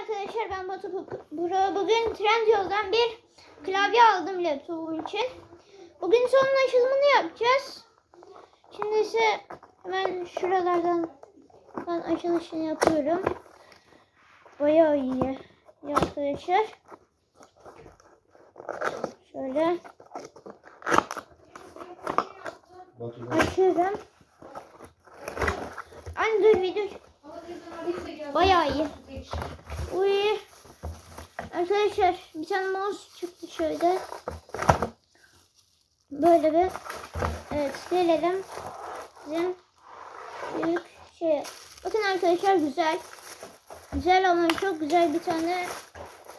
Arkadaşlar ben Batu Bura. Bugün Trendyol'dan bir klavye aldım laptopum için. Bugün sonun açılımını yapacağız. Şimdi ise hemen şuralardan ben açılışını yapıyorum. Bayağı iyi. Ya arkadaşlar. Şöyle açıyorum. Anne dur video. Bayağı iyi. Arkadaşlar bir tane mouse çıktı şöyle. Böyle bir evet gelelim. Bizim büyük şey. Bakın arkadaşlar güzel. Güzel ama çok güzel bir tane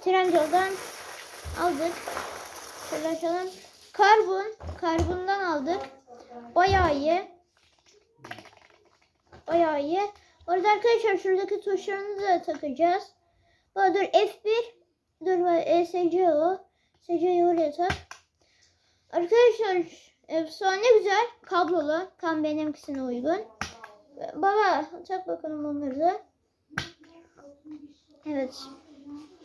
Trendyol'dan aldık. Şöyle açalım. Karbon. Karbon'dan aldık. Bayağı iyi. Bayağı iyi. Orada arkadaşlar şuradaki tuşlarını da takacağız. Bana dur F1. Dur bak, ESC o. SC'yi oraya tak. Arkadaşlar efsane güzel. Kablolu. Tam benimkisine uygun. Baba tak bakalım onları da. Evet.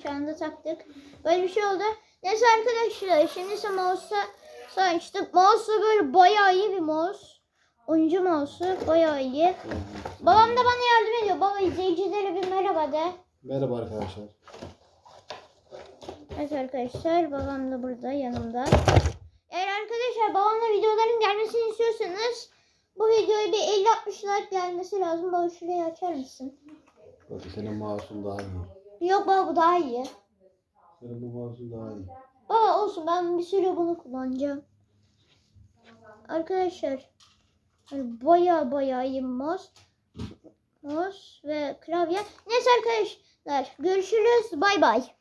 Şu anda taktık. Böyle bir şey oldu. Neyse arkadaşlar şimdi ise mouse'a açtık. Mouse böyle bayağı iyi bir mouse. Oyuncu mouse'u bayağı iyi. Babam da bana yardım ediyor. Baba izleyicilere bir merhaba de. Merhaba arkadaşlar. Evet arkadaşlar babam da burada yanımda. Eğer arkadaşlar babamla videoların gelmesini istiyorsanız bu videoya bir 50-60 like gelmesi lazım. Baba şurayı açar mısın? Batu senin mouse'un daha iyi. Yok baba bu daha iyi. Senin bu mouse'un daha iyi. Baba olsun ben bir süre bunu kullanacağım. Arkadaşlar baya baya iyi mouse. Mouse ve klavye. Neyse arkadaşlar görüşürüz. Bay bay.